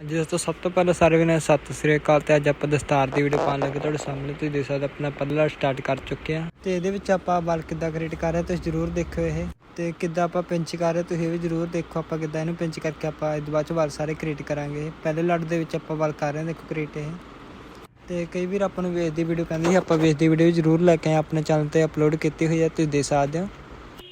ਹਾਂਜੀ ਦੋਸਤੋ, ਸਭ ਤੋਂ ਪਹਿਲਾਂ ਸਾਰੇ ਵੀਰਾਂ ਸਤਿ ਸ੍ਰੀ ਅਕਾਲ ਤੇ ਅੱਜ ਆਪਾਂ ਦਸਤਾਰ ਦੀ ਵੀਡੀਓ ਪਾਉਣ ਲੱਗੇ ਤੁਹਾਡੇ ਸਾਹਮਣੇ। ਤੁਸੀਂ ਦੇਖ ਸਕਦੇ ਆਪਣਾ ਪਹਿਲਾ ਸਟਾਰਟ ਕਰ ਚੁੱਕੇ ਆ ਤੇ ਇਹਦੇ ਵਿੱਚ ਆਪਾਂ ਬਲ ਕਿੱਦਾਂ ਕ੍ਰੀਏਟ ਕਰ ਰਹੇ ਤੁਸੀਂ ਜਰੂਰ ਦੇਖਿਓ ਇਹ। ਤੇ ਕਿੱਦਾਂ ਆਪਾਂ ਪਿੰਚ ਕਰ ਰਹੇ ਤੁਸੀਂ ਇਹ ਵੀ ਜਰੂਰ ਦੇਖੋ ਆਪਾਂ ਕਿੱਦਾਂ ਇਹਨੂੰ ਪਿੰਚ ਕਰਕੇ ਆਪਾਂ ਇਹਦੇ ਬਾਅਦ ਚ ਬਲ ਸਾਰੇ ਕ੍ਰੀਏਟ ਕਰਾਂਗੇ। ਪਹਿਲੇ ਲੜ ਦੇ ਵਿੱਚ ਆਪਾਂ ਬਲ ਕਰ ਰਹੇ ਹਾਂ, ਦੇਖੋ ਕ੍ਰੀਏਟ ਇਹ। ਤੇ ਕਈ ਵੀਰ ਆਪਾਂ ਨੂੰ ਵੇਚ ਦੀ ਵੀਡੀਓ ਕਹਿੰਦੇ ਸੀ, ਆਪਾਂ ਵੇਚ ਦੀ ਵੀਡੀਓ ਜਰੂਰ ਲੈ ਕੇ ਆਏ ਆਪਣੇ ਚੈਨਲ ਤੇ ਅਪਲੋਡ ਕੀਤੀ ਹੋਈ ਹੈ, ਤੁਸੀਂ ਦੇਖ ਸਕਦੇ ਹੋ।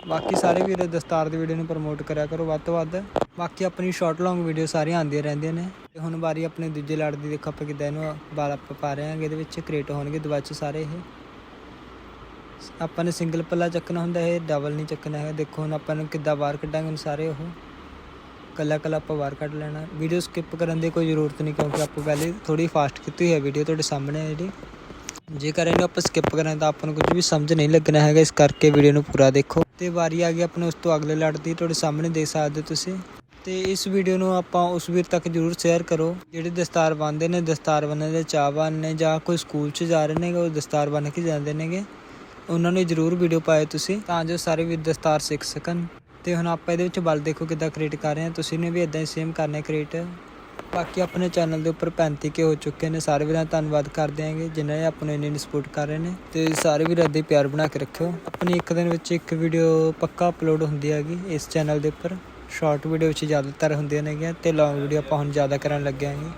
ਬਾਕੀ ਸਾਰੇ ਵੀਰ ਦਸਤਾਰ ਦੀ ਵੀਡੀਓ ਨੂੰ ਪ੍ਰਮੋਟ ਕਰਿਆ ਕਰੋ ਵੱਧ ਤੋਂ ਵੱਧ। ਬਾਕੀ ਆਪਣੀ ਸ਼ਾਰਟ ਲੌਂਗ ਵੀਡੀਓ ਸਾਰੀਆਂ ਆਉਂਦੀਆਂ ਰਹਿੰਦੀਆਂ ਨੇ। ਤੇ ਹੁਣ ਵਾਰੀ ਆਪਣੇ ਦੂਜੇ ਲੜ ਦੀ ਦੇਖੋ ਆਪਾਂ ਕਿੱਦਾਂ ਇਹਨੂੰ ਬਾਲ ਆਪਾਂ ਪਾ ਰਹੇ ਹਾਂਗੇ, ਇਹਦੇ ਵਿੱਚ ਕ੍ਰੀਏਟ ਹੋਣਗੇ ਦੁਬਾਰਾ 'ਚ ਸਾਰੇ ਇਹ। ਆਪਾਂ ਨੇ ਸਿੰਗਲ ਪੱਲਾ ਚੱਕਣਾ ਹੁੰਦਾ, ਇਹ ਡਬਲ ਨਹੀਂ ਚੱਕਣਾ ਹੈ ਦੇਖੋ ਹੁਣ ਆਪਾਂ ਨੂੰ ਕਿੱਦਾਂ ਬਾਹਰ ਕੱਢਾਂਗੇ ਹੁਣ ਸਾਰੇ ਉਹ। ਕੱਲਾ ਕੱਲਾ ਆਪਾਂ ਬਾਹਰ ਕੱਢ ਲੈਣਾ। ਵੀਡੀਓ ਸਕਿਪ ਕਰਨ ਦੀ ਕੋਈ ਜ਼ਰੂਰਤ ਨਹੀਂ ਕਿਉਂਕਿ ਆਪਾਂ ਪਹਿਲੇ ਥੋੜੀ ਫਾਸਟ ਕੀਤੀ ਹੋਈ ਹੈ ਵੀਡੀਓ ਤੁਹਾਡੇ ਸਾਹਮਣੇ ਹੈ ਜਿਹੜੀ। ਜੇਕਰ ਇਹਨੂੰ ਆਪਾਂ ਸਕਿਪ ਕਰਾਂ ਤਾਂ ਆਪਾਂ ਨੂੰ ਕੁਝ ਵੀ ਸਮਝ ਨਹੀਂ ਲੱਗਣਾ ਹੈਗਾ, ਇਸ ਕਰਕੇ ਵੀਡੀਓ ਨੂੰ ਪੂਰਾ ਦੇਖੋ। ਤੇ ਵਾਰੀ ਆ ਗਈ ਆਪਣੇ ਉਸ ਤੋਂ ਅਗਲੇ ਲੜ ਦੀ, ਤੁਹਾਡੇ ਸਾਹਮਣੇ ਦੇਖ ਸਕਦੇ ਹੋ ਤੁਸੀਂ। ਤੇ ਇਸ ਵੀਡੀਓ ਨੂੰ ਆਪਾਂ ਉਸ ਵੀਰ ਤੱਕ ਜਰੂਰ ਸ਼ੇਅਰ ਕਰੋ, ਜਿਹੜੇ ਦਸਤਾਰ ਬੰਨਦੇ ਨੇ ਦਸਤਾਰ ਬੰਨਣ ਦੇ ਚਾਹਵਾਨ ਨੇ ਜਾਂ ਕੋਈ ਸਕੂਲ 'ਚ ਜਾ ਰਹੇ ਨੇ ਉਹ ਦਸਤਾਰ ਬੰਨ ਕੇ ਜਾਂਦੇ ਨੇਗੇ। ਉਹਨਾਂ ਨੂੰ ਜਰੂਰ ਵੀਡੀਓ ਪਾਏ ਤੁਸੀਂ, ਤਾਂ ਜੋ ਸਾਰੇ ਵੀਰ ਦਸਤਾਰ ਸਿੱਖ ਸਕਣ। ਤੇ ਹੁਣ ਆਪਾਂ ਇਹਦੇ ਵਿੱਚ ਬਲ ਦੇਖੋ ਕਿੱਦਾਂ ਕ੍ਰੀਏਟ ਕਰ ਰਹੇ ਹਾਂ। ਤੁਸੀਂ ਨੇ ਵੀ ਇਦਾਂ ਹੀ ਸੇਮ ਕਰਨਾ ਕ੍ਰੀਏਟ ਬਾਕੀ ਆਪਣੇ ਚੈਨਲ ਦੇ ਉੱਪਰ 35 ਕੇ ਹੋ ਚੁੱਕੇ ਨੇ। ਸਾਰੇ ਵੀਰਾਂ ਦਾ ਧੰਨਵਾਦ ਕਰਦੇ ਆਂਗੇ ਜਿਨ੍ਹਾਂ ਨੇ ਆਪਣੇ ਇੰਨੀ ਸਪੋਰਟ ਕਰ ਰਹੇ ਨੇ। ਤੇ ਸਾਰੇ ਵੀਰਾਂ ਏਦਾਂ ਪਿਆਰ ਬਣਾ ਕੇ ਰੱਖਿਓ। ਆਪਣੀ ਇੱਕ ਦਿਨ ਵਿੱਚ ਇੱਕ ਵੀਡੀਓ ਪੱਕਾ ਅਪਲੋਡ ਹੁੰਦੀ ਹੈਗੀ ਇਸ ਚੈਨਲ ਦੇ ਉੱਪਰ। ਸ਼ਾਰਟ ਵੀਡੀਓ ਵਿੱਚ ਜ਼ਿਆਦਾਤਰ ਹੁੰਦੀਆਂ ਨੇਗੀਆਂ ਤੇ ਲੌਂਗ ਵੀਡੀਓ ਆਪਾਂ ਹੁਣ ਜ਼ਿਆਦਾ ਕਰਨ ਲੱਗੇ ਆਂਗੇ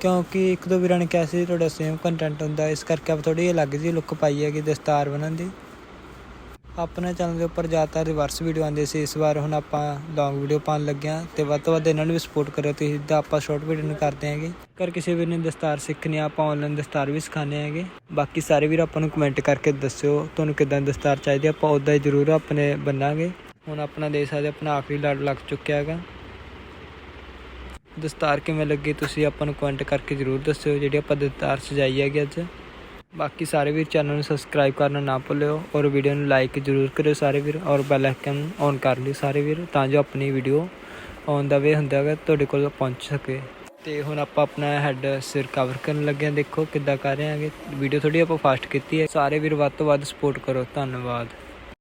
ਕਿਉਂਕਿ ਇੱਕ ਦੋ ਵੀਰਾਂ ਨੇ ਕਿਹਾ ਸੀ, ਤੁਹਾਡਾ ਸੇਮ ਕੰਟੈਂਟ ਹੁੰਦਾ। ਇਸ ਕਰਕੇ ਆਪਾਂ ਥੋੜੀ ਅਲੱਗ ਜਿਹੀ ਲੁੱਕ ਪਾਈ ਹੈਗੀ ਦਸਤਾਰ ਬਣਨ ਦੀ। ਆਪਣੇ ਚੈਨਲ ਦੇ ਉੱਪਰ ਜ਼ਿਆਦਾਤਰ ਰਿਵਰਸ ਵੀਡੀਓ ਆਉਂਦੇ ਸੀ, ਇਸ ਵਾਰ ਹੁਣ ਆਪਾਂ ਲੌਂਗ ਵੀਡੀਓ ਪਾਉਣ ਲੱਗਿਆ ਤੇ ਵੱਧ ਤੋਂ ਵੱਧ ਇਹਨਾਂ ਨੂੰ ਵੀ ਸਪੋਰਟ ਕਰਿਓ, ਤੁਸੀਂ ਜਿੱਦਾਂ ਆਪਾਂ ਸ਼ਾਰਟ ਵੀਡੀਓ ਨੂੰ ਕਰਦੇ ਹੈਗੇ। ਕਰ ਕਿਸੇ ਵੀਰ ਨੇ ਦਸਤਾਰ ਸਿੱਖਣੀ ਆ, ਆਪਾਂ ਆਨਲਾਈਨ ਦਸਤਾਰ ਵੀ ਸਿਖਾਉਂਦੇ ਹੈਗੇ। ਬਾਕੀ ਸਾਰੇ ਵੀਰ ਆਪਾਂ ਨੂੰ ਕਮੈਂਟ ਕਰਕੇ ਦੱਸਿਓ, ਤੁਹਾਨੂੰ ਕਿਦਾਂ ਦਸਤਾਰ ਚਾਹੀਦੀ ਆਪਾਂ ਉਦਾਂ ਹੀ ਜ਼ਰੂਰ ਆਪਣੇ ਬੰਨਾਂਗੇ। ਹੁਣ ਆਪਣਾ ਦੇ ਸਕਦੇ ਆਪਣਾ ਆਖਰੀ ਲੜ ਲੱਗ ਚੁੱਕਿਆ ਹੈਗਾ। ਦਸਤਾਰ ਕਿਵੇਂ ਲੱਗੀ, ਤੁਸੀਂ ਆਪਾਂ ਨੂੰ ਕਮੈਂਟ ਕਰਕੇ ਜ਼ਰੂਰ ਦੱਸਿਓ, ਜਿਹੜੀ ਆਪਾਂ ਦਸਤਾਰ ਸਜਾਈ ਹੈਗੀ ਅੱਜ। ਬਾਕੀ ਸਾਰੇ ਵੀਰ ਚੈਨਲ ਨੂੰ ਸਬਸਕ੍ਰਾਈਬ ਕਰਨਾ ਨਾ ਭੁੱਲਿਓ ਔਰ ਵੀਡੀਓ ਨੂੰ ਲਾਈਕ ਜ਼ਰੂਰ ਕਰਿਓ ਸਾਰੇ ਵੀਰ ਔਰ ਬੈਲ ਆਈਕਨ ਔਨ ਕਰ ਲਿਓ ਸਾਰੇ ਵੀਰ ਤਾਂ ਜੋ ਆਪਣੀ ਵੀਡੀਓ ਔਨ ਦਾ ਵੇ ਹੁੰਦਾ ਹੈਗਾ ਤੁਹਾਡੇ ਕੋਲ ਪਹੁੰਚ ਸਕੇ। ਤੇ ਹੁਣ ਆਪਾਂ ਆਪਣਾ ਹੈੱਡ ਸਿਰ ਕਵਰ ਕਰਨ ਲੱਗੇ ਹਾਂ। ਦੇਖੋ ਕਿੱਦਾਂ ਕਰ ਰਹੇ ਹਾਂਗੇ। ਵੀਡੀਓ ਥੋੜੀ ਆਪਾਂ ਫਾਸਟ ਕੀਤੀ ਹੈ। ਸਾਰੇ ਵੀਰ ਵੱਧ ਤੋਂ ਵੱਧ ਸਪੋਰਟ ਕਰੋ। ਧੰਨਵਾਦ।